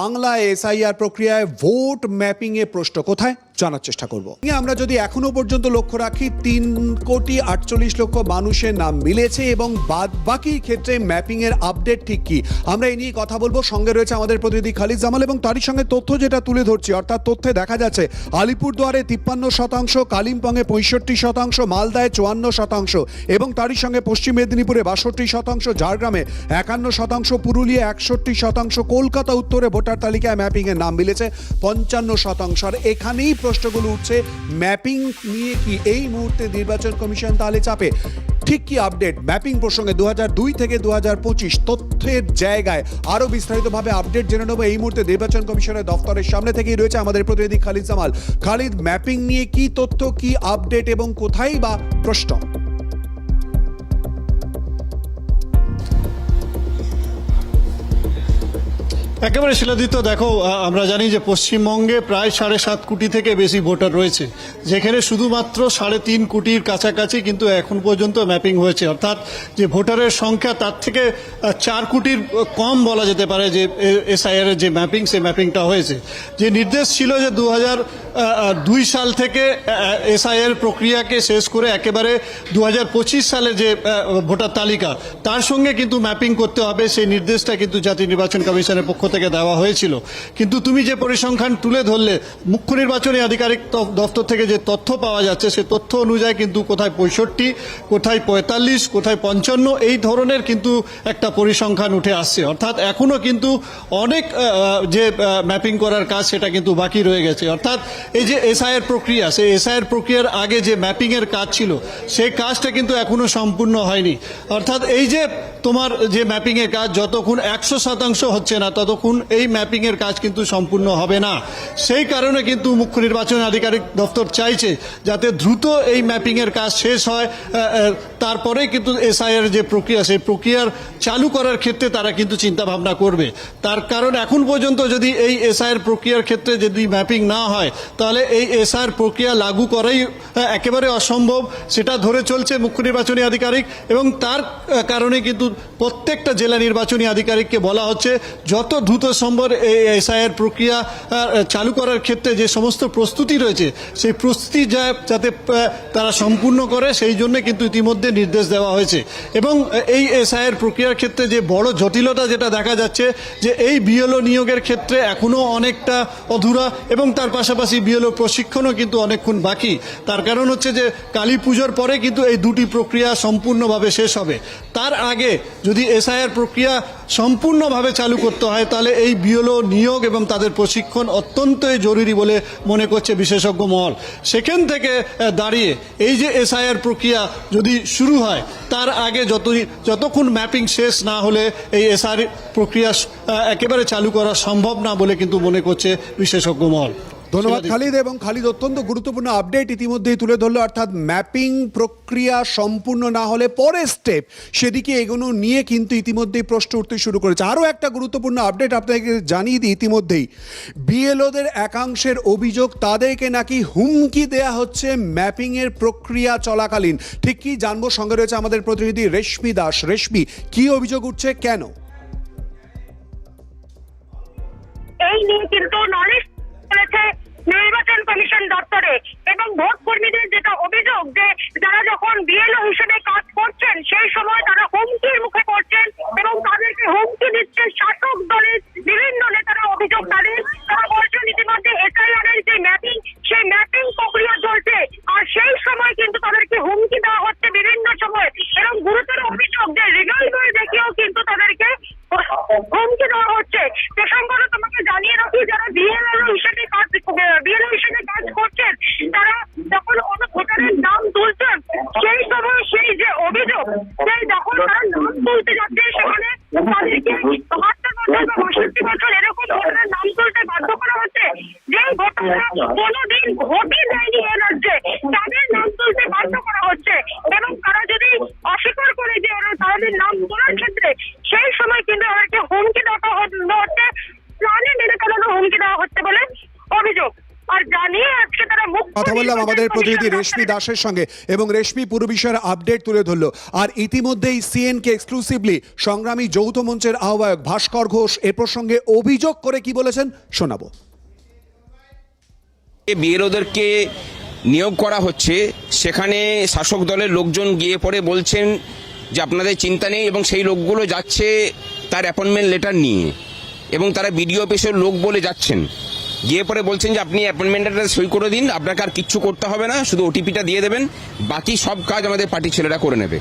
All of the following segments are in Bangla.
বাংলা এসআইআর প্রক্রিয়ায় ভোট ম্যাপিংয়ে প্রশ্ন কোথায়? জানার চেষ্টা করব। আমরা যদি এখনও পর্যন্ত লক্ষ্য রাখি, তিন কোটি আটচল্লিশ লক্ষ মানুষের নাম মিলেছে এবং বাদ বাকি ক্ষেত্রে ম্যাপিং এর আপডেট ঠিক কি? আমরা এই নিয়ে কথা বলব। সঙ্গে রয়েছে আমাদের প্রতিনিধি খালিদ জামাল এবং তারই সঙ্গে তথ্য যেটা তুলে ধরছি, অর্থাৎ তথ্যে দেখা যাচ্ছে, আলিপুরদুয়ারে তিপ্পান্ন শতাংশ, কালিম্পংয়ে পঁয়ষট্টি শতাংশ, মালদায় চুয়ান্ন শতাংশ এবং তারই সঙ্গে পশ্চিম মেদিনীপুরে বাষট্টি শতাংশ, ঝাড়গ্রামে একান্ন শতাংশ পুরুলিয়া একষট্টি শতাংশ, কলকাতা, উত্তরে ভোটার তালিকায় ম্যাপিং এর নাম মিলেছে পঞ্চান্ন শতাংশ। আর এখানেই প্রশ্নগুলো উঠছে। ম্যাপিং নিয়ে কি এই মুহূর্তে নির্বাচন কমিশন তাহলে চাপে? ঠিক কি আপডেট? ম্যাপিং প্রসঙ্গে দু দুই থেকে দু পঁচিশ তথ্যের জায়গায় আরও বিস্তারিতভাবে আপডেট জেনে নেব। এই মুহূর্তে নির্বাচন কমিশনের দফতরের সামনে থেকেই রয়েছে আমাদের প্রতিনিধি খালিদ জামাল। খালিদ, ম্যাপিং নিয়ে কি তথ্য, কি আপডেট এবং কোথায় বা প্রশ্ন? একেবারে শিলাদিত্য দেখো আমরা জানি যে পশ্চিমবঙ্গে প্রায় সাড়ে সাত কোটি থেকে বেশি ভোটার রয়েছে, যেখানে শুধুমাত্র সাড়ে তিন কোটির কাছাকাছি কিন্তু এখন পর্যন্ত ম্যাপিং হয়েছে। অর্থাৎ যে ভোটারের সংখ্যা, তার থেকে চার কোটির কম বলা যেতে পারে যে এসআইআর যে ম্যাপিং, সেই ম্যাপিংটা হয়েছে। যে নির্দেশ ছিল যে দু দুই সাল থেকে এসআইআর প্রক্রিয়াকে শেষ করে একেবারে দু হাজার পঁচিশ সালে যে ভোটার তালিকা, তার সঙ্গে কিন্তু ম্যাপিং করতে হবে। সেই নির্দেশটা কিন্তু জাতীয় নির্বাচন কমিশনের পক্ষ থেকে দেওয়া হয়েছিল। কিন্তু তুমি যে পরিসংখ্যান তুলে ধরলে, মুখ্য নির্বাচনী আধিকারিক দপ্তর থেকে যে তথ্য পাওয়া যাচ্ছে, সে তথ্য অনুযায়ী কিন্তু কোথায় পঁয়ষট্টি, কোথায় পঁয়তাল্লিশ, কোথায় পঞ্চান্ন, এই ধরনের কিন্তু একটা পরিসংখ্যান উঠে আসছে। অর্থাৎ এখনও কিন্তু অনেক যে ম্যাপিং করার কাজ সেটা কিন্তু বাকি রয়ে গেছে। অর্থাৎ এই যে এসআইয়ের প্রক্রিয়া, সেই এসআইয়ের প্রক্রিয়ার আগে যে ম্যাপিংয়ের কাজ ছিল, সেই কাজটা কিন্তু এখনও সম্পূর্ণ হয়নি। অর্থাৎ এই যে তোমার যে ম্যাপিংয়ের কাজ, যতক্ষণ একশো শতাংশ হচ্ছে না, ততক্ষণ এই ম্যাপিং এর কাজ কিন্তু সম্পূর্ণ হবে না। সেই কারণে কিন্তু মুখ্য নির্বাচন আধিকারিক দপ্তর চাইছে যাতে দ্রুত এই ম্যাপিং এর কাজ শেষ হয়। তারপরে কিন্তু এসআইআর যে প্রক্রিয়া, সেই প্রক্রিয়ার চালু করার ক্ষেত্রে তারা কিন্তু চিন্তা ভাবনা করবে। তার কারণ এখন পর্যন্ত যদি এই এসআইআর প্রক্রিয়ার ক্ষেত্রে যদি ম্যাপিং না হয়, তাহলে এই এসআইআর প্রক্রিয়া লাগু করাই একেবারে অসম্ভব। সেটা ধরে চলছে মুখ্য নির্বাচনী আধিকারিক এবং তার কারণে কিন্তু প্রত্যেকটা জেলা নির্বাচনী আধিকারিককে বলা হচ্ছে, যত দ্রুত সম্ভব এই এসআইআর প্রক্রিয়া চালু করার ক্ষেত্রে যে সমস্ত প্রস্তুতি রয়েছে, সেই প্রস্তুতি যা- যাতে তারা সম্পূর্ণ করে, সেই জন্য কিন্তু ইতিমধ্যে নির্দেশ দেওয়া হয়েছে। এবং এই এসআইআর প্রক্রিয়ার ক্ষেত্রে যে বড় জটিলতা যেটা দেখা যাচ্ছে, যে এই বিএলও নিয়োগের ক্ষেত্রে এখনও অনেকটা অধুরা এবং তার পাশাপাশি বিএলও প্রশিক্ষণও কিন্তু অনেকক্ষণ বাকি। তার কারণ হচ্ছে যে কালী পুজোর পরে কিন্তু এই দুটি প্রক্রিয়া সম্পূর্ণভাবে শেষ হবে। তার আগে যদি এসআইআর প্রক্রিয়া সম্পূর্ণভাবে চালু করতে হয়, তাহলে এই বিএলও নিয়োগ এবং তাদের প্রশিক্ষণ অত্যন্তই জরুরি বলে মনে করছে বিশেষজ্ঞ মহল। সেখান থেকে দাঁড়িয়ে এই যে এসআইআর প্রক্রিয়া যদি শুরু হয়, তার আগে যত যতক্ষণ ম্যাপিং শেষ না হলে এই এসআর প্রক্রিয়া একেবারে চালু করা সম্ভব না বলে কিন্তু মনে করছে বিশেষজ্ঞ মহল। ধন্যবাদ খালিদ এবং খালিদ অত্যন্ত গুরুত্বপূর্ণ আপডেট ইতিমধ্যেই তুলে ধরলো অর্থাৎ ম্যাপিং প্রক্রিয়া সম্পূর্ণ না হলে পরের স্টেপ সেদিকে এগোনো নিয়ে কিন্তু ইতিমধ্যেই প্রশ্ন উঠতে শুরু করেছে। আরও একটা গুরুত্বপূর্ণ আপডেট আপনাকে জানিয়ে দিই ইতিমধ্যেই। বিএলওদের একাংশের অভিযোগ তাদেরকে নাকি হুমকি দেয়া হচ্ছে ম্যাপিংয়ের প্রক্রিয়া চলাকালীন। ঠিক কি জানব? সঙ্গে রয়েছে আমাদের প্রতিনিধি রেশমি দাস। রেশমি কি অভিযোগ উঠছে কেন? এই নিয়ে কিন্তু নলেজ চলেছে। নির্বাচন কমিশন দপ্তরে এবং ভোট কর্মীদের যেটা অভিযোগ যে যারা যখন বিএলও হিসেবে কাজ করছেন, সেই সময় তারা হুমকির মুখে পড়ছেন এবং তাদেরকে হুমকি দিচ্ছে শাসক দলের বিভিন্ন নেতারা অভিযোগ তাদের। তারা বলছেন ইতিমধ্যে এসআইআর এর যে ম্যাপিং সেই ম্যাপিং প্রক্রিয়া চলছে। আর সেই সময় কিন্তু তাদেরকে হুমকি দেওয়া হচ্ছে বিভিন্ন সময়। এবং গুরুতর অভিযোগ যে রিভলভার দেখিয়েও কিন্তু তাদেরকে হুমকি তারা যখন কোনো ভোটারের নাম তুলছেন, সেই সময় সেই যে অভিযোগ, সেই যখন তারা নাম তুলতে যাচ্ছে, সেখানে তাদেরকে বছর বা বছর এরকম ভোটারের নাম তুলতে বাধ্য করা হচ্ছে। যে ভোটাররা ভোটই দেয়নি এ রাজ্যে তাদের নাম তুলতে বাধ্য করা হচ্ছে এবং তারা যদি অস্বীকার করে যে ওরা তাদের নাম তোলার ক্ষেত্রে সেই সময় কিন্তু ওদেরকে হুমকি দেওয়া হচ্ছে প্রাণে মেরে ফেলানো হুমকি দেওয়া হচ্ছে বলে অভিযোগ আর জানিয়ে আজকে তারা মুখ কথা বললাম, আমাদের প্রতিনিধি রেশমি দাসের সঙ্গে এবং রেশমি পুরো বিষয়ের আপডেট তুলে ধরলো। আর ইতিমধ্যেই সিএনকে এক্সক্লুসিভলি সংগ্রামী যৌথ মঞ্চের আহ্বায়ক ভাস্কর ঘোষ এ প্রসঙ্গে অভিযোগ করে কি বলেছেন শোনাবো। বিএলওদেরকে নিয়োগ করা হচ্ছে। সেখানে শাসক দলের লোকজন গিয়ে পরে বলছেন যে আপনাদের চিন্তা নেই এবং সেই লোকগুলো যাচ্ছে তার অ্যাপয়েন্টমেন্ট লেটার নিয়ে এবং তারা বিডিও অফিসের লোক বলে যাচ্ছেন। গিয়ে পরে বলছেন যে আপনি অ্যাপয়েন্টমেন্টটা সই করে দিন আপনাকে আর কিচ্ছু করতে হবে না শুধু ওটিপিটা দিয়ে দেবেন বাকি সব কাজ আমাদের পার্টির ছেলেরা করে নেবে।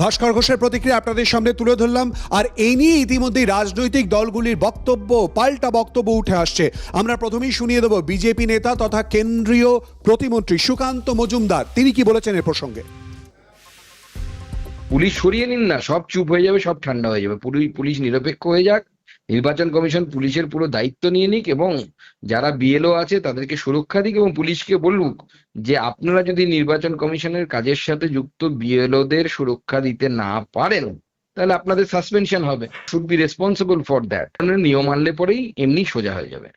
ভাস্কর ঘোষের প্রতিক্রিয়া আপনাদের সামনে তুলে ধরলাম আর এই নিয়ে ইতিমধ্যেই রাজনৈতিক দলগুলির বক্তব্য পাল্টা বক্তব্য উঠে আসছে। আমরা প্রথমেই শুনিয়ে দেব বিজেপি নেতা তথা কেন্দ্রীয় প্রতিমন্ত্রী সুকান্ত মজুমদার। তিনি কি বলেছেন এ প্রসঙ্গে? পুলিশ সরিয়ে নিন না সব চুপ হয়ে যাবে সব ঠান্ডা হয়ে যাবে। পুলিশ পুলিশ নিরপেক্ষ হয়ে যাক। নির্বাচন কমিশন পুলিশের পুরো দায়িত্ব নিয়ে নিক এবং যারা বিএলও আছে তাদেরকে সুরক্ষা দিক এবং পুলিশকে বলুক যে আপনারা যদি নির্বাচন কমিশনের কাজের সাথে যুক্ত বিএলওদের সুরক্ষা দিতে না পারেন, তাহলে আপনাদের সাসপেনশন হবে। Should be responsible for that নিয়ম আনলে পরেই এমনি সোজা হয়ে যাবে।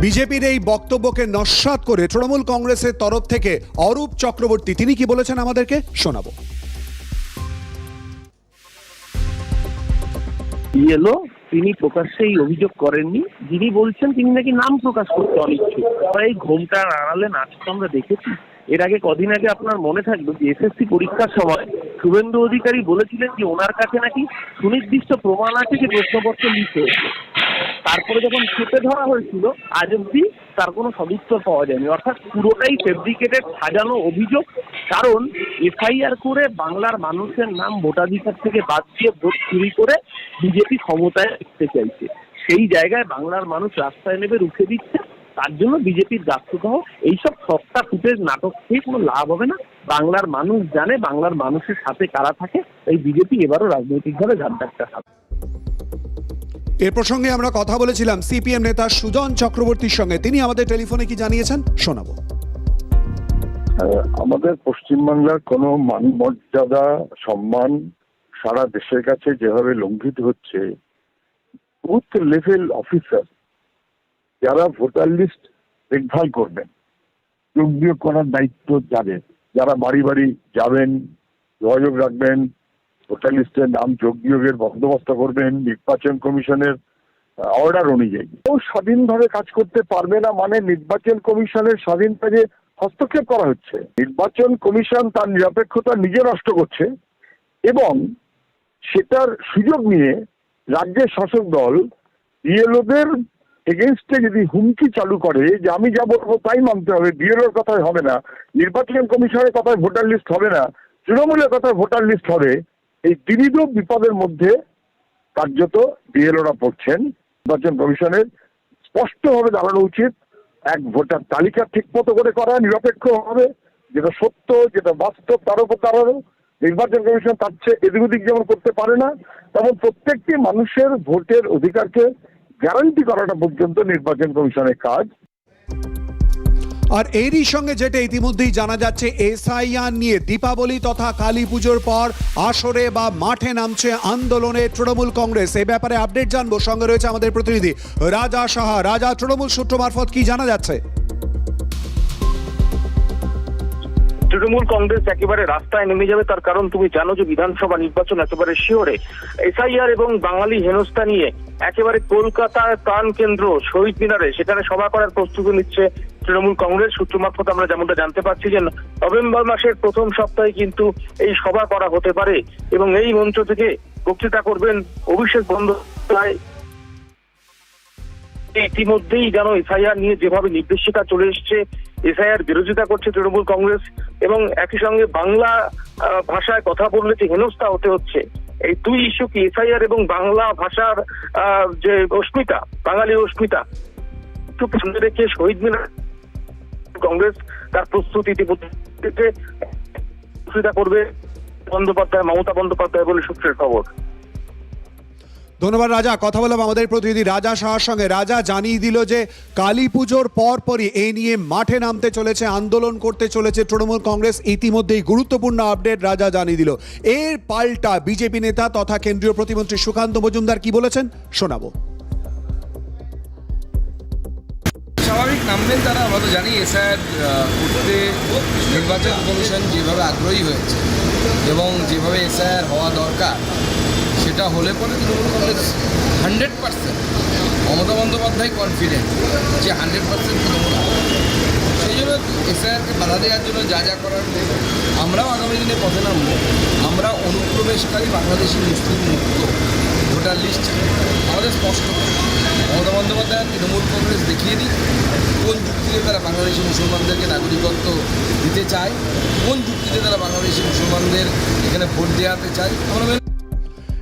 বিজেপির এই বক্তব্যকে নস্বাত করে তৃণমূল কংগ্রেসের তরফ থেকে অরূপ চক্রবর্তী, তিনি কি বলেছেন আমাদেরকে? শোনাবো। এলো, তিনি প্রকাশ্যে এই অভিযোগ করেননি। যিনি বলছেন, তিনি নাকি নাম প্রকাশ করতে অনিচ্ছুক। আমরা এই ঘোমটার আড়ালে নাচ আমরা দেখেছি। এর আগে কদিন আগে আপনার মনে থাকবে যে এসএসসি পরীক্ষার সময় শুভেন্দু অধিকারী বলেছিলেন যে ওনার কাছে নাকি সুনির্দিষ্ট প্রমাণ আছে যে প্রশ্নপত্র লিক তারপরে যখন চেপে ধরা হয়েছিল, আজ অব্দি তার কোনো সদুত্তর পাওয়া যায়নি। অর্থাৎ পুরোটাই ফেব্রিকেটেড সাজানো অভিযোগ। কারণ এফআইআর করে বাংলার মানুষের নাম ভোটাধিকার থেকে বাদ দিয়ে ভোট চুরি করে বিজেপি ক্ষমতায় দেখতে চাইছে। সেই জায়গায় বাংলার মানুষ রাস্তায় নেমে রুখে দিচ্ছে। তার জন্য বিজেপির গাছসহ এইসব সস্তা ফুটেজ নাটক খেয়ে কোনো লাভ হবে না। বাংলার মানুষ জানে বাংলার মানুষের সাথে কারা থাকে। এই বিজেপি এবারও রাজনৈতিকভাবে গাদ্দারটা খাবে। এ প্রসঙ্গে আমরা কথা বলেছিলাম সিপিএম নেতা সুজন চক্রবর্তীর সঙ্গে। তিনি আমাদের টেলিফোনে কি জানিয়েছেন? শোনাবো। আমাদের পশ্চিমবাংলার কোনো মান মর্যাদা সম্মান সারা দেশের কাছে যেভাবে লঙ্ঘিত হচ্ছে, বুথ লেভেল অফিসার, যারা ভোটার লিস্ট দেখভাল করবেন, যোগ করার দায়িত্ব যাদের, যারা বাড়ি বাড়ি যাবেন, যোগাযোগ রাখবেন ভোটার লিস্টের নাম যোগ বিয়োগের বন্দোবস্ত করবেন নির্বাচন কমিশনের অর্ডার অনুযায়ী। ও স্বাধীনভাবে কাজ করতে পারবে না মানে নির্বাচন কমিশনের স্বাধীন কাজে হস্তক্ষেপ করা হচ্ছে। নির্বাচন কমিশন তার নিরপেক্ষতা নিজে নষ্ট করছে এবং সেটার সুযোগ নিয়ে রাজ্যের শাসক দল বিএলওদের এগেনস্টে যদি হুমকি চালু করে যে আমি যা বলব তাই মানতে হবে, বিএলওর কথায় হবে না, নির্বাচন কমিশনের কথায় ভোটার লিস্ট হবে না, তৃণমূলের কথায় ভোটার লিস্ট হবে এই ত্রিবিধ বিপদের মধ্যে কার্যত বিএলওরা পড়ছেন। নির্বাচন কমিশনের স্পষ্টভাবে দাঁড়ানো উচিত, এক ভোটার তালিকা ঠিক মতো করে করা নিরপেক্ষ হবে, যেটা সত্য, যেটা বাস্তব, তার উপর দাঁড়ানো নির্বাচন কমিশন তার চেয়ে এদিক ওদিক যেমন করতে পারে না, তেমন প্রত্যেকটি মানুষের ভোটের অধিকারকে গ্যারান্টি করাটা পর্যন্ত নির্বাচন কমিশনের কাজ। আর এরই সঙ্গে যেটা ইতিমধ্যেই জানা যাচ্ছে, এসআইআর নিয়ে দীপাবলি তথা কালী পুজোর পর আসরে বা মাঠে নামছে আন্দোলনে তৃণমূল কংগ্রেস। এ ব্যাপারে আপডেট জানব। সঙ্গে রয়েছে আমাদের প্রতিনিধি রাজা সাহা। রাজা, তৃণমূল সূত্র মারফত কি জানা যাচ্ছে? তৃণমূল কংগ্রেস একেবারে রাস্তায় নেমে যাবে, তার কারণ তুমি জানো যে বিধানসভা নির্বাচন একেবারে শিওরে। এসআইআর এবং বাঙালি হেনস্থা নিয়ে একেবারে কলকাতার প্রাণ কেন্দ্র শহীদ মিনারে, সেখানে সভা করার প্রস্তুতি নিচ্ছে তৃণমূল কংগ্রেস। সূত্র মারফত আমরা যেমনটা জানতে পারছি যে নভেম্বর মাসের প্রথম সপ্তাহে কিন্তু এই সভা করা হতে পারে এবং এই মঞ্চ থেকে বক্তৃতা করবেন অভিষেক বন্দ্যোপাধ্যায়। ইতিমধ্যেই যেন এসআইআর নিয়ে যেভাবে নির্দেশিকা চলে এসছে এসআইআর বিরোধিতা করছে তৃণমূল কংগ্রেস এবং একই সঙ্গে বাংলা ভাষায় কথা বললে যে হেনস্থা হতে হচ্ছে, এই দুই ইস্যু কি এসআইআর এবং বাংলা ভাষার যে অস্মিতা, বাঙালি অস্মিতা রেখে শহীদ মিনার কংগ্রেস তার প্রস্তুতি করবে। বন্দ্যোপাধ্যায়, মমতা বন্দ্যোপাধ্যায় বলে সূত্রের খবর। ধন্যবাদ রাজা, কথা বললাম আমাদের প্রতিনিধি রাজা সাহার সঙ্গে। রাজা জানিয়ে দিল যে কালী পুজোর পর পরই এই নিয়ে মাঠে নামতে চলেছে, আন্দোলন করতে চলেছে তৃণমূল কংগ্রেস। ইতিমধ্যেই গুরুত্বপূর্ণ আপডেট রাজা জানিয়ে দিল। এর পাল্টা বিজেপি নেতা তথা কেন্দ্রীয় প্রতিমন্ত্রী সুকান্ত মজুমদার কি বলেছেন, শোনাবো। স্বাভাবিক নামবেন তারা, আমরা তো জানি এসআইআর করতে নির্বাচন কমিশন যেভাবে আগ্রহী হয়েছে এবং যেভাবে এসআইআর হওয়া দরকার সেটা হলে পরে Trinamool congress hundred percent Mamata Bandyopadhyay confident যে হান্ড্রেড পার্সেন্ট তৃণমূল সেই জন্য এসআইআরকে বাধা দেওয়ার জন্য যা যা করার। আমরাও আগামী দিনে পথে নামবো আমরা অনুপ্রবেশকারী বাংলাদেশি মুসলিম মুক্ত ভোটার লিস্ট আমাদের স্পষ্ট মমতা বন্দ্যোপাধ্যায় তৃণমূল কংগ্রেস দেখিয়ে দিই কোন যুক্তিতে তারা বাংলাদেশি মুসলমানদেরকে নাগরিকত্ব দিতে চায়, কোন যুক্তিতে তারা বাংলাদেশি মুসলমানদের এখানে ভোট দেওয়াতে চায়, আমরা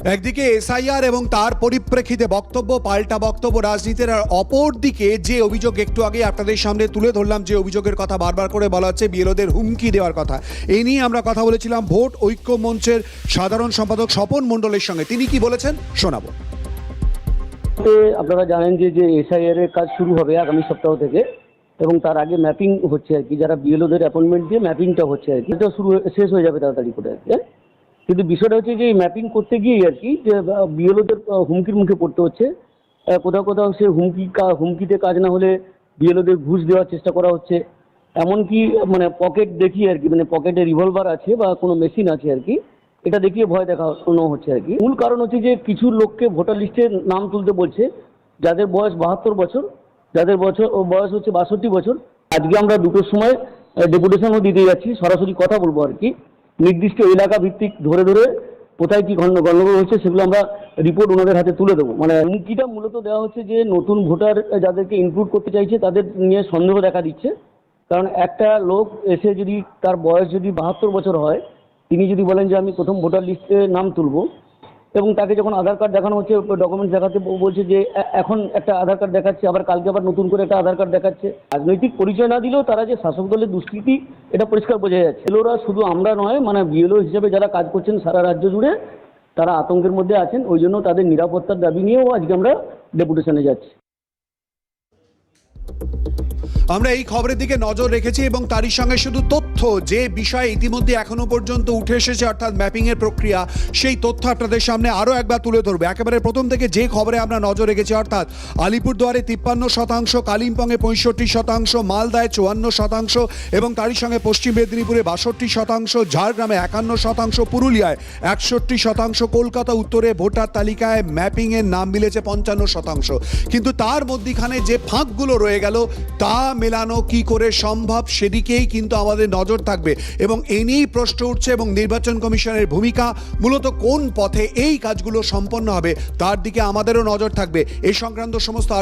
একদিকে এসআইআর এবং তার পরিপ্রেক্ষিতে বক্তব্য, পাল্টা বক্তব্য রাজনীতির আর অপর দিকে যে অভিযোগ একটু আগে আপনাদের সামনে তুলে ধরলাম, যে অভিযোগের কথা বারবার করে বলা হচ্ছে বিএলওদের হুমকি দেওয়ার কথা। এই নিয়ে আমরা কথা বলেছিলাম ভোট ঐক্য মঞ্চের সাধারণ সম্পাদক স্বপন মণ্ডলের সঙ্গে। তিনি কি বলেছেন? শোনাবো। আপনারা জানেন যে যে এসআইআর এর কাজ শুরু হবে আগামী সপ্তাহ থেকে এবং তার আগে ম্যাপিং হচ্ছে আর কি। যারা বিএলওদের অ্যাপয়েন্টমেন্ট দিয়ে ম্যাপিংটা হচ্ছে আর কি। এটা শুরু, শেষ হয়ে যাবে তাড়াতাড়ি করে আর কি? কিন্তু বিষয়টা হচ্ছে যে ম্যাপিং করতে গিয়েই আর কি, যে বিএলওদের হুমকির মুখে পড়তে হচ্ছে। কোথাও কোথাও সে হুমকি হুমকিতে কাজ না হলে বিএলওদের ঘুষ দেওয়ার চেষ্টা করা হচ্ছে। এমনকি মানে পকেট দেখিয়ে আর কি মানে পকেটে রিভলভার আছে বা কোনো মেশিন আছে আর কি, এটা দেখিয়ে ভয় দেখানো হচ্ছে আর কি। মূল কারণ হচ্ছে যে কিছু লোককে ভোটার লিস্টে নাম তুলতে বলছে, যাদের বয়স বাহাত্তর বছর, যাদের বছর বয়স হচ্ছে বাষট্টি বছর, আজকে আমরা দুটোর সময় ডেপুটেশনও দিতে যাচ্ছি, সরাসরি কথা বলব আর কি। নির্দিষ্ট এলাকা ভিত্তিক ধরে ধরে কোথায় কি গণ্ড গণ্ডগোল হচ্ছে সেগুলো আমরা রিপোর্ট ওনাদের হাতে তুলে দেবো। মানে হুমকিটা মূলত দেওয়া হচ্ছে যে নতুন ভোটার যাদেরকে ইনক্লুড করতে চাইছে তাদের নিয়ে সন্দেহ দেখা দিচ্ছে। কারণ একটা লোক এসে যদি তার বয়স যদি বাহাত্তর বছর হয়, তিনি যদি বলেন যে আমি প্রথম ভোটার লিস্টে নাম তুলবো এবং তাকে যখন আধার কার্ড দেখানো হচ্ছে ডকুমেন্টস দেখাতে বলছে যে এখন একটা আধার কার্ড দেখাচ্ছে, আবার কালকে আবার নতুন করে একটা আধার কার্ড দেখাচ্ছে। রাজনৈতিক পরিচয় না দিলেও তারা যে শাসক দলের দুষ্কৃতি, এটা পরিষ্কার বোঝা যাচ্ছে। এলোরা শুধু আমরা নয় মানে বিএলও হিসেবে যারা কাজ করছেন সারা রাজ্য জুড়ে, তারা আতঙ্কের মধ্যে আছেন। ওই জন্য তাদের নিরাপত্তার দাবি নিয়েও আজকে আমরা ডেপুটেশনে যাচ্ছি। আমরা এই খবরের দিকে নজর রেখেছি এবং তারই সঙ্গে শুধু তথ্য যে বিষয়ে ইতিমধ্যে এখনও পর্যন্ত উঠে এসেছে, অর্থাৎ ম্যাপিং এর প্রক্রিয়া, সেই তথ্য আপনাদের সামনে আরও একবার তুলে ধরবে। একেবারে প্রথম থেকে যে খবরে আমরা নজর রেখেছি, অর্থাৎ আলিপুরদুয়ারে তিপ্পান্ন শতাংশ, কালিম্পংয়ে পঁয়ষট্টি শতাংশ, মালদায় চুয়ান্ন শতাংশ এবং তারই সঙ্গে পশ্চিম মেদিনীপুরে বাষট্টি শতাংশ, ঝাড়গ্রামে একান্ন শতাংশ, পুরুলিয়ায় একষট্টি শতাংশ, কলকাতা উত্তরে ভোটার তালিকায় ম্যাপিংয়ের নাম মিলেছে পঞ্চান্ন শতাংশ। কিন্তু তার মধ্যিখানে যে ফাঁকগুলো রয়ে গেল, তা মেলানো কি করে সম্ভব, সেদিকেই কিন্তু আমাদের নজর থাকবে। এবং এ নিয়েই প্রশ্ন উঠছে এবং নির্বাচন কমিশনের ভূমিকা মূলত কোন পথে এই কাজগুলো সম্পন্ন হবে, তার দিকে আমাদেরও নজর থাকবে। এ সংক্রান্ত সমস্ত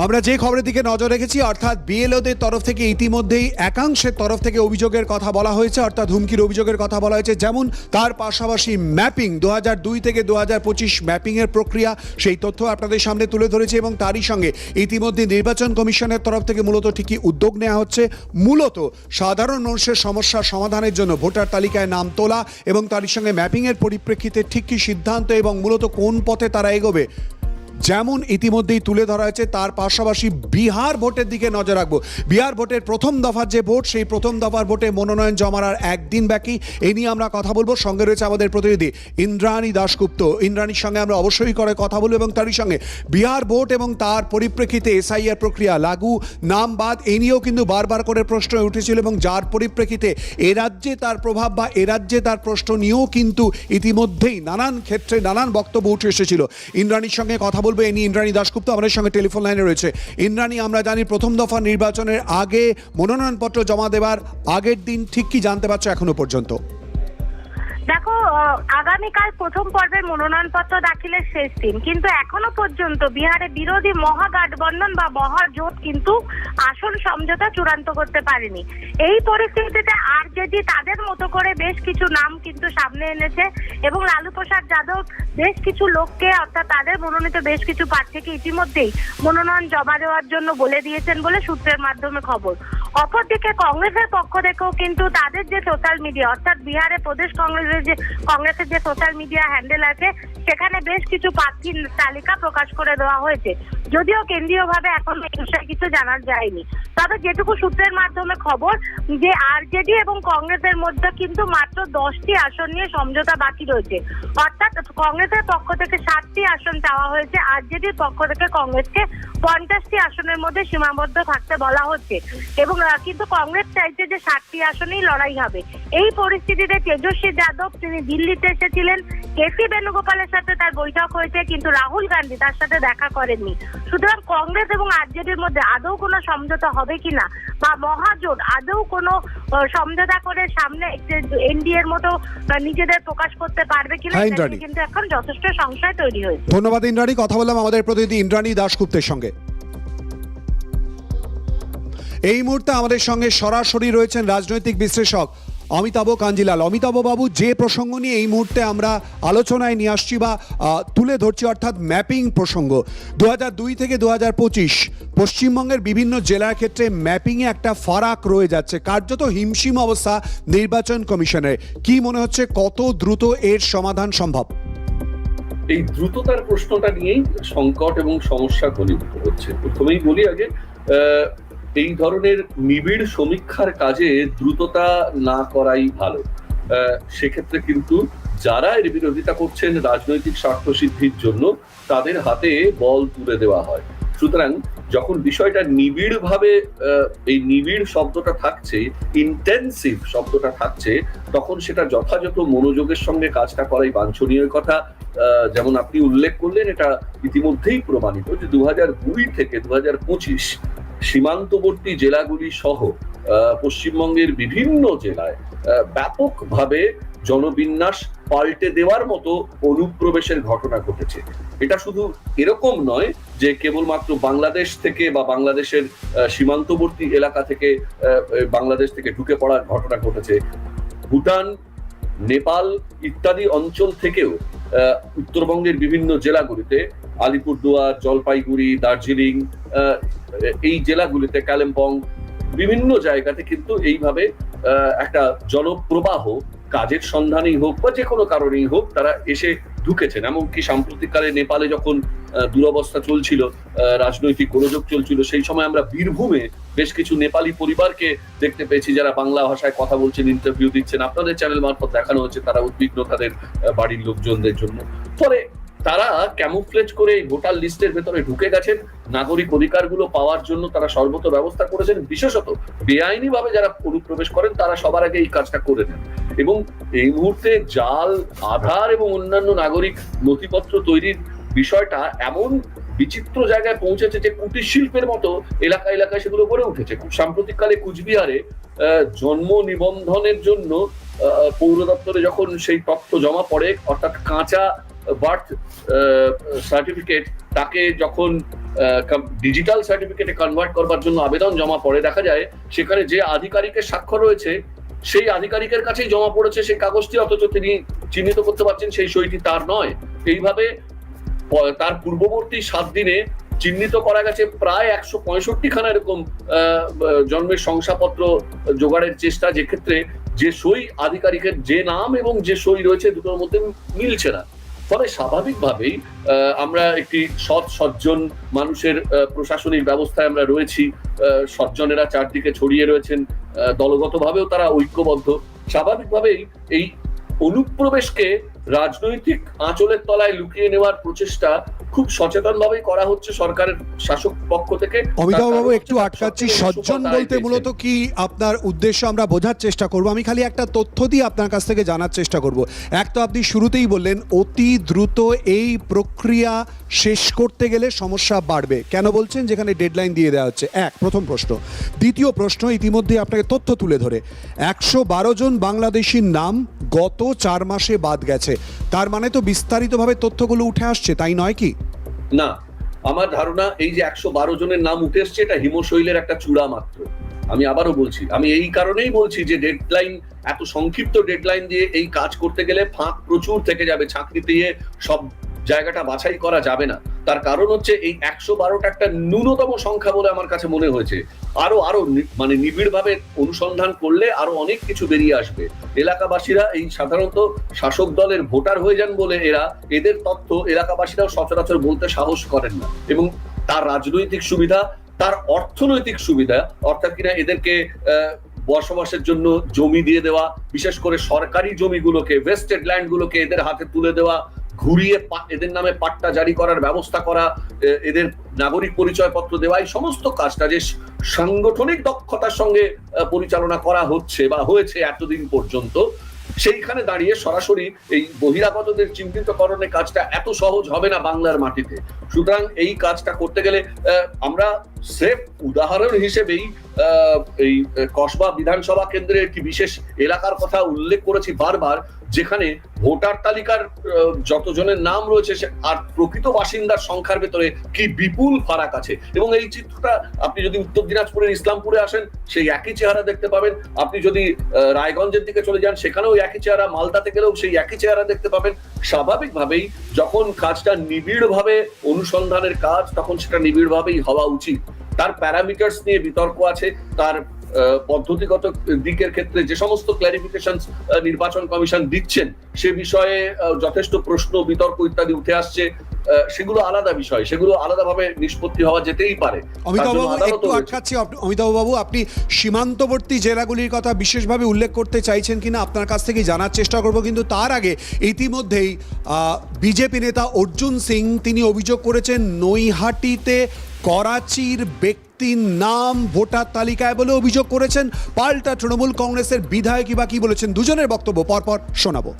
আমরা যে খবরের দিকে নজর রেখেছি, অর্থাৎ বিএলওদের তরফ থেকে ইতিমধ্যেই একাংশের তরফ থেকে অভিযোগের কথা বলা হয়েছে, অর্থাৎ হুমকির অভিযোগের কথা বলা হয়েছে, যেমন তার পাশাপাশি ম্যাপিং দু দুই থেকে দু হাজার পঁচিশ ম্যাপিংয়ের প্রক্রিয়া, সেই তথ্য আপনাদের সামনে তুলে ধরেছে এবং তারই সঙ্গে ইতিমধ্যে নির্বাচন কমিশনের তরফ থেকে মূলত ঠিকই উদ্যোগ নেওয়া হচ্ছে। মূলত সাধারণ মানুষের সমস্যার সমাধানের জন্য ভোটার তালিকায় নাম তোলা এবং তারই সঙ্গে ম্যাপিংয়ের পরিপ্রেক্ষিতে ঠিক কী সিদ্ধান্ত এবং মূলত কোন পথে তারা এগোবে যেমন ইতিমধ্যেই তুলে ধরা হয়েছে, তার পাশাপাশি বিহার ভোটের দিকে নজর রাখব। বিহার ভোটের প্রথম দফার যে ভোট, সেই প্রথম দফার ভোটে মনোনয়ন জমার আর একদিন বাকি। এ নিয়ে আমরা কথা বলব। সঙ্গে রয়েছে আমাদের প্রতিনিধি ইন্দ্রাণী দাশগুপ্ত। ইন্দ্রাণীর সঙ্গে আমরা অবশ্যই করে কথা বলব এবং তারই সঙ্গে বিহার ভোট এবং তার পরিপ্রেক্ষিতে এসআইআর প্রক্রিয়া লাগু। নাম বাদ, এ নিয়েও কিন্তু বারবার করে প্রশ্ন উঠেছিল এবং যার পরিপ্রেক্ষিতে এ রাজ্যে তার প্রভাব বা এ রাজ্যে তার প্রশ্ন নিয়েও কিন্তু ইতিমধ্যেই নানান ক্ষেত্রে নানান বক্তব্য উঠে এসেছিল। ইন্দ্রাণীর সঙ্গে কথা বলব, এ নিয়ে ইন্দ্রাণী দাশগুপ্ত আমাদের সঙ্গে টেলিফোন লাইনে রয়েছে। ইন্দ্রাণী, আমরা জানি প্রথম দফা নির্বাচনের আগে মনোনয়নপত্র জমা দেওয়ার আগের দিন ঠিক কি জানতে পারছ এখনও পর্যন্ত? আগামীকাল প্রথম পর্বের মনোনয়নপত্র দাখিলের শেষ দিন। কিন্তু এখনও পর্যন্ত বিহারে বিরোধী মহাগঠবন্ধন বা মহাজোট কিন্তু আসন সমঝোতা চূড়ান্ত করতে পারেনি। এই পরিস্থিতিতে আরজেডি তাদের মতো করে বেশ কিছু নাম কিন্তু সামনে এনেছে এবং লালু প্রসাদ যাদব বেশ কিছু লোককে অর্থাৎ তাদের মনোনীত বেশ কিছু প্রার্থীকে ইতিমধ্যেই মনোনয়ন জমা দেওয়ার জন্য বলে দিয়েছেন বলে সূত্রের মাধ্যমে খবর। অপরদিকে কংগ্রেসের পক্ষ থেকেও কিন্তু তাদের যে সোশ্যাল মিডিয়া অর্থাৎ বিহারে প্রদেশ কংগ্রেসের যে কংগ্রেসের যে সোশ্যাল মিডিয়া হ্যান্ডেল আছে, সেখানে বেশ কিছু প্রার্থীর তালিকা প্রকাশ করে দেওয়া হয়েছে। যদিও কেন্দ্রীয়ভাবে এখন এই বিষয়ে কিছু জানা যায়নি। তবে যেটুকু সূত্রের মাধ্যমে খবর, যে আরজেডি এবং কংগ্রেসের মধ্যে কিন্তু মাত্র দশটি আসন নিয়ে সমঝোতা বাকি রয়েছে। অর্থাৎ কংগ্রেসের পক্ষ থেকে সাতটি আসন চাওয়া হয়েছে, আরজেডির পক্ষ থেকে কংগ্রেসকে পঞ্চাশটি আসনের মধ্যে সীমাবদ্ধ থাকতে বলা হচ্ছে। এবং কিন্তু কংগ্রেস চাইছে যে ষাটটি আসনেই লড়াই হবে। এই পরিস্থিতিতে তেজস্বী যাদব তিনি দিল্লিতে এসেছিলেন কেসি বেণুগোপালের সাথে তার বৈঠক হয়েছে কিন্তু রাহুল গান্ধী তার সাথে দেখা করেননি। সুতরাং কংগ্রেস এবং আরজেডির মধ্যে আদৌ কোনো সমঝোতা হবে কিনা বা মহাজোট আদৌ কোনো সমঝোতা করে সামনে এনডিএ এর মতো নিজেদের প্রকাশ করতে পারবে কিনা হ্যাঁ। কিন্তু এখন যথেষ্ট সংশয় তৈরি হয়েছে। ধন্যবাদ ইন্দ্রাণী কথা বললাম আমাদের প্রতিনিধি ইন্দ্রাণী দাশগুপ্তের সঙ্গে। এই মুহূর্তে আমাদের সঙ্গে সরাসরি রয়েছেন রাজনৈতিক বিশ্লেষক অমিতাভ কাঞ্জিলাল। অমিতাভ বাবু, যে প্রসঙ্গ নিয়ে এই মুহূর্তে আমরা আলোচনায় নিয়ে আসছি বা তুলে ধরছি, অর্থাৎ ম্যাপিং প্রসঙ্গ। দু দুই থেকে দু পঁচিশ, পশ্চিমবঙ্গের বিভিন্ন জেলার ক্ষেত্রে ম্যাপিংয়ে একটা ফারাক রয়ে যাচ্ছে। কার্যত হিমশিম অবস্থা নির্বাচন কমিশনের। কি মনে হচ্ছে, কত দ্রুত এর সমাধান সম্ভব? এই দ্রুততার প্রশ্নটা নিয়েই সংকট এবং সমস্যা ঘনীভূত হচ্ছে। প্রথমেই বলি আগে এই ধরনের নিবিড় সমীক্ষার কাজে দ্রুততা না করাই ভালো। সেক্ষেত্রে কিন্তু যারা এর বিরোধিতা করছেন রাজনৈতিক স্বার্থ সিদ্ধির জন্য, তাদের হাতে বল তুলে দেওয়া হয়। সুতরাং যখন বিষয়টা নিবিড় ভাবে এই নিবিড় শব্দটা থাকছে ইন্টেন্সিভ শব্দটা থাকছে, তখন সেটা যথাযথ মনোযোগের সঙ্গে কাজটা করাই বাঞ্ছনীয় কথা। যেমন আপনি উল্লেখ করলেন, এটা ইতিমধ্যেই প্রমাণিত যে দু হাজার কুড়ি থেকে দু পঁচিশ সীমান্তবর্তী জেলাগুলি সহ পশ্চিমবঙ্গের বিভিন্ন জেলায় ব্যাপকভাবে জনবিন্যাস পাল্টে দেওয়ার মতো অনুপ্রবেশের ঘটনা ঘটেছে। এটা শুধু এরকম নয় যে কেবলমাত্র বাংলাদেশ থেকে বা বাংলাদেশের সীমান্তবর্তী এলাকা থেকে বাংলাদেশ থেকে ঢুকে পড়ার ঘটনা ঘটেছে। ভুটান, নেপাল ইত্যাদি অঞ্চল থেকেও উত্তরবঙ্গের বিভিন্ন জেলাগুলিতে আলিপুরদুয়ার, জলপাইগুড়ি, দার্জিলিং এই জেলাগুলিতে কালিম্পং বিভিন্ন জায়গাতে কিন্তু এইভাবে একটা জলপ্রবাহ কাজের সন্ধানেই হোক বা যে কোনো কারণেই হোক তারা এসে ঢুকেছেন। এমনকি সাম্প্রতিককালে নেপালে যখন দুরবস্থা চলছিল রাজনৈতিক গোলযোগ চলছিল, সেই সময় আমরা বীরভূমে বেশ কিছু নেপালি পরিবারকে দেখতে পেয়েছি যারা বাংলা ভাষায় কথা বলছেন ইন্টারভিউ দিচ্ছেন। আপনাদের চ্যানেল মারফত দেখানো হচ্ছে তারা উদ্বিগ্ন তাদের বাড়ির লোকজনদের জন্য। ফলে তারা ক্যামুফ্লেজ করে এই ভোটার লিস্টের ভেতরে ঢুকে গেছেন। নাগরিক অধিকারগুলো পাওয়ার জন্য তারা সর্বত ব্যবস্থা করেছেন। বিশেষত বেআইনি ভাবে যারা অনুপ্রবেশ করেন, তারা সবার আগে এই কাজটা করে নেন। এবং এই মুহূর্তে জাল, আধার এবং অন্যান্য নাগরিক নথিপত্র তৈরির বিষয়টা এমন বিচিত্র জায়গায় পৌঁছেছে যে কুটির শিল্পের মতো এলাকা এলাকায় সেগুলো গড়ে উঠেছে। সাম্প্রতিককালে কুচবিহারে জন্ম নিবন্ধনের জন্য পৌর দপ্তরে যখন সেই তথ্য জমা পড়ে, অর্থাৎ কাঁচা বার্থ সার্টিফিকেট তাকে যখন ডিজিটাল সার্টিফিকেটে কনভার্ট করবার জন্য আবেদন জমা পড়ে দেখা যায় সেখানে যে আধিকারিকের স্বাক্ষর রয়েছে সেই আধিকারিকের কাছেই জমা পড়েছে সেই কাগজটি অথচ তিনি চিহ্নিত করতে পারছেন সেই সইটি তার নয়। এইভাবে তার পূর্ববর্তী সাত দিনে চিহ্নিত করা গেছে প্রায় একশো পঁয়ষট্টি খানা এরকম আহ, আহ, জন্মের শংসাপত্র জোগাড়ের চেষ্টা যে ক্ষেত্রে যে সই আধিকারিকের যে নাম এবং যে সই রয়েছে দুটোর মধ্যে মিলছে না। ফলে স্বাভাবিকভাবেই আমরা একটি সৎ সজ্জন মানুষের প্রশাসনিক ব্যবস্থায় আমরা রয়েছি। সজ্জনেরা চারদিকে ছড়িয়ে রয়েছেন। দলগতভাবেও তারা ঐক্যবদ্ধ। স্বাভাবিকভাবেই এই অনুপ্রবেশকে রাজনৈতিক আঁচলের তলায় লুকিয়ে নেওয়ার প্রচেষ্টা খুব সচেতন ভাবেই করা হচ্ছে সরকারের শাসক পক্ষ থেকে। অমিতাভ বাবু একটু আটকাচ্ছি। সজ্জন বলতে মূলত কি আপনার উদ্দেশ্য আমরা বোঝার চেষ্টা করব? আমি খালি একটা তথ্য দিয়ে আপনার কাছ থেকে জানার চেষ্টা করব। এক তো আপনি শুরুতেই বললেন অতি দ্রুত এই প্রক্রিয়া শেষ করতে গেলে সমস্যা বাড়বে। কেন বলছেন? যেখানে ডেডলাইন দিয়ে দেওয়া হচ্ছে। এক প্রথম প্রশ্ন। দ্বিতীয় প্রশ্ন ইতিমধ্যে আপনাকে তথ্য তুলে ধরে। একশো বারো জন বাংলাদেশির নাম গত চার মাসে বাদ গেছে। তার মানে তো বিস্তারিতভাবে তথ্যগুলো উঠে আসছে, তাই নয় কি? না, আমার ধারণা এই যে একশো বারো জনের নাম উঠে এসছে, এটা হিমশৈলের একটা চূড়া মাত্র। আমি আবারও বলছি, আমি এই কারণেই বলছি যে ডেডলাইন এত সংক্ষিপ্ত ডেডলাইন দিয়ে এই কাজ করতে গেলে ফাঁক প্রচুর থেকে যাবে চাকরি দিয়ে সব জায়গাটা বাছাই করা যাবে না। তার কারণ হচ্ছে এই একশো বারোটা একটা ন্যূনতম সংখ্যা বলে আমার কাছে মনে হয়েছে। আরও আরও মানে নিবিড় ভাবে অনুসন্ধান করলে আরও অনেক কিছু বেরিয়ে আসবে। এলাকাবাসীরা এই সাধারণত শাসক দলের ভোটার হয়ে যান বলে এরা, এদের তথ্য এলাকাবাসীরাও সচরাচর বলতে সাহস করেন না। এবং তার রাজনৈতিক সুবিধা, তার অর্থনৈতিক সুবিধা, অর্থাৎ কিনা এদেরকে বসবাসের জন্য জমি দিয়ে দেওয়া, বিশেষ করে সরকারি জমিগুলোকে ভেস্টেড ল্যান্ডগুলোকে এদের হাতে তুলে দেওয়া ঘুরিয়ে এদের নামে পাট্টা জারি করার ব্যবস্থা করা এদের নাগরিক পরিচয়পত্র দেওয়া এই সমস্ত কাজটা যে সাংগঠনিক দক্ষতার সঙ্গে পরিচালনা করা হচ্ছে বা হয়েছে এতদিন পর্যন্ত। সেইখানে দাঁড়িয়ে সরাসরি এই বহিরাগতদের চিহ্নিতকরণের কাজটা এত সহজ হবে না বাংলার মাটিতে। সুতরাং এই কাজটা করতে গেলে আমরা সেফ উদাহরণ হিসেবেই এই কসবা বিধানসভা কেন্দ্রের একটি বিশেষ এলাকার কথা উল্লেখ করেছি বারবার। যেখানে ভোটার তালিকার যতজনের নাম রয়েছে আর প্রকৃত বাসিন্দার সংখ্যার ভেতরে কি বিপুল ফারাক আছে? এবং এই চিত্রটা আপনি যদি উত্তর দিনাজপুরের ইসলামপুরে আসেন, সেই একই চেহারা দেখতে পাবেন। আপনি যদি রায়গঞ্জের দিকে চলে যান, সেখানেও একই চেহারা মালদাতে গেলেও সেই একই চেহারা দেখতে পাবেন। স্বাভাবিকভাবেই যখন কাজটা নিবিড়ভাবে অনুসন্ধানের কাজ, তখন সেটা নিবিড়ভাবেই হওয়া উচিত। তার প্যারামিটার্স নিয়ে বিতর্ক আছে, তার পদ্ধতিগত দিকের ক্ষেত্রে যে সমস্ত ক্ল্যারিফিকেশন নির্বাচন কমিশন দিচ্ছেন সে বিষয়ে যথেষ্ট প্রশ্ন বিতর্ক ইত্যাদি উঠে আসছে। সেগুলো আলাদা বিষয় সেগুলো আলাদাভাবে নিষ্পত্তি হওয়া যেতেই পারে। একটু আটকাচ্ছি আপনি। সীমান্তবর্তী জেলাগুলির কথা বিশেষভাবে উল্লেখ করতে চাইছেন কিনা আপনার কাছ থেকে জানার চেষ্টা করব। কিন্তু তার আগে ইতিমধ্যেই বিজেপি নেতা অর্জুন সিং তিনি অভিযোগ করেছেন নৈহাটিতে করাচির ব্যক্তির নাম ভোটার তালিকায় বলে অভিযোগ করেছেন পাল্টা তৃণমূল কংগ্রেসের বিধায়কই বা কি বলেছেন দুজনের বক্তব্য পরপর শোনাবো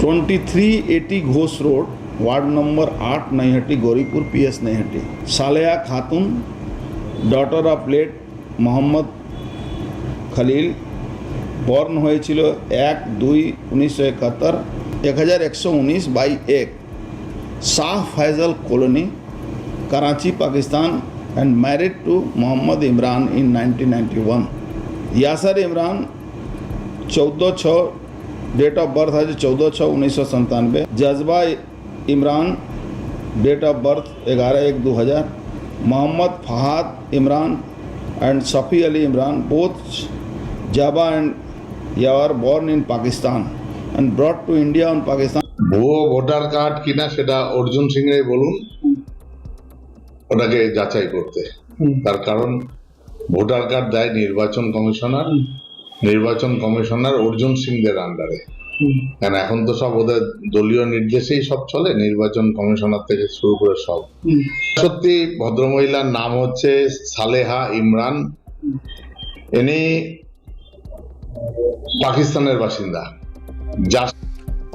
twenty three A T Ghosh road ward number आठ Naihati Gauripur P S Naihati Saleha Khatun daughter of late Mohammad Khalil born হয়েছিল এক দুই উনিশশো একাত্তর এক হাজার একশো উনিশ বাই এক Shah Faisal colony, Karachi, Pakistan, and married to Muhammad Imran in 1991. Yasser Imran, 14 date of birth आज चौदह छः उन्नीस सौ संतानवे जज्बा इमरान डेट ऑफ बर्थ ग्यारह एक दो हज़ार मोहम्मद फहाद इमरान एंड शफी अली इमरान बोथ जाबा एंड यार born in Pakistan and brought to India on Pakistan ভুয়ো ভোটার কার্ড কিনা সেটা অর্জুন সিং এর বলুন। ওটাকে যাচাই করতে। তার কারণ ভোটার কার্ড দেয় নির্বাচন কমিশনার। নির্বাচন কমিশনার অর্জুন সিংদের আন্ডারে কেন এখন তো সব ওদের দলীয় নির্দেশেই সব চলে নির্বাচন কমিশনার থেকে শুরু করে সব। সত্যি ভদ্রমহিলার নাম হচ্ছে সালেহা ইমরান। ইনি পাকিস্তানের বাসিন্দা। যা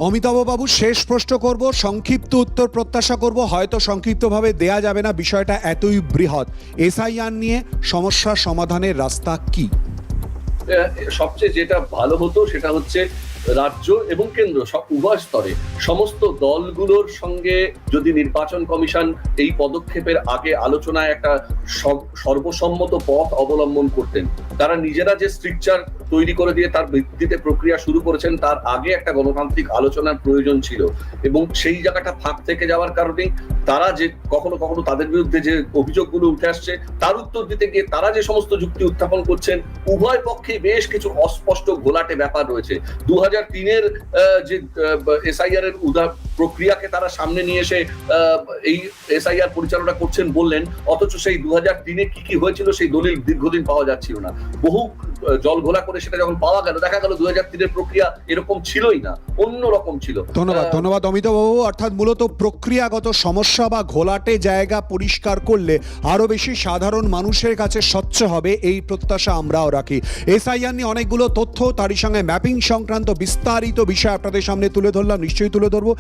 অমিতাভ বাবু শেষ প্রশ্ন করব, সংক্ষিপ্ত উত্তর প্রত্যাশা করব, হয়তো সংক্ষিপ্তভাবে দেয়া যাবে না, বিষয়টা এতই বৃহৎ। এসআইআর নিয়ে সমস্যা সমাধানের রাস্তা কি? সবচেয়ে যেটা ভালো হতো সেটা হচ্ছে রাজ্য এবং কেন্দ্র, সব উভয় স্তরে সমস্ত দলগুলোর সঙ্গে যদি নির্বাচন কমিশন এই পদক্ষেপের আগে আলোচনায় একটা সর্বসম্মত পথ অবলম্বন করতেন, তারা নিজেরা যে স্ট্রিকচার তৈরি করে দিয়ে তার ভিত্তিতে প্রক্রিয়া শুরু করেছেন, তার আগে একটা গণতান্ত্রিক আলোচনার প্রয়োজন ছিল এবং সেই জায়গাটা ফাঁক থেকে যাওয়ার কারণেই তারা যে, কখনো কখনো তাদের বিরুদ্ধে যে অভিযোগগুলো উঠে আসছে, তার উত্তর দিতে গিয়ে তারা যে সমস্ত যুক্তি উত্থাপন করছেন, উভয় পক্ষে বেশ কিছু অস্পষ্ট ঘোলাটে ব্যাপার রয়েছে। দু হাজার হাজার তিনের যে এসআইআর এর উদা প্রক্রিয়াকে তারা সামনে নিয়ে এসে এই এসআইআর পরিচালনা করছেন বললেন অথচ সেই দু হাজার তিনে কি কি হয়েছিল সেই দলিল দীর্ঘদিন পাওয়া যাচ্ছিল না। বহু জল ঘোলা করে সেটা যখন পাওয়া গেল দেখা গেল দু হাজার তিনের প্রক্রিয়া এরকম ছিলই না অন্য রকম ছিল। ধন্যবাদ ধন্যবাদ অমিতাভ বাবু অর্থাৎ মূলত প্রক্রিয়াগত সমস্যা বা ঘোলাটে জায়গা পরিষ্কার করলে আরও বেশি সাধারণ মানুষের কাছে স্বচ্ছ হবে এই প্রত্যাশা আমরাও রাখি। এসআইআর নিয়ে অনেকগুলো তথ্য তারই সঙ্গে ম্যাপিং সংক্রান্ত বিস্তারিত বিষয় আপনাদের সামনে তুলে ধরলাম নিশ্চয়ই তুলে ধরবো।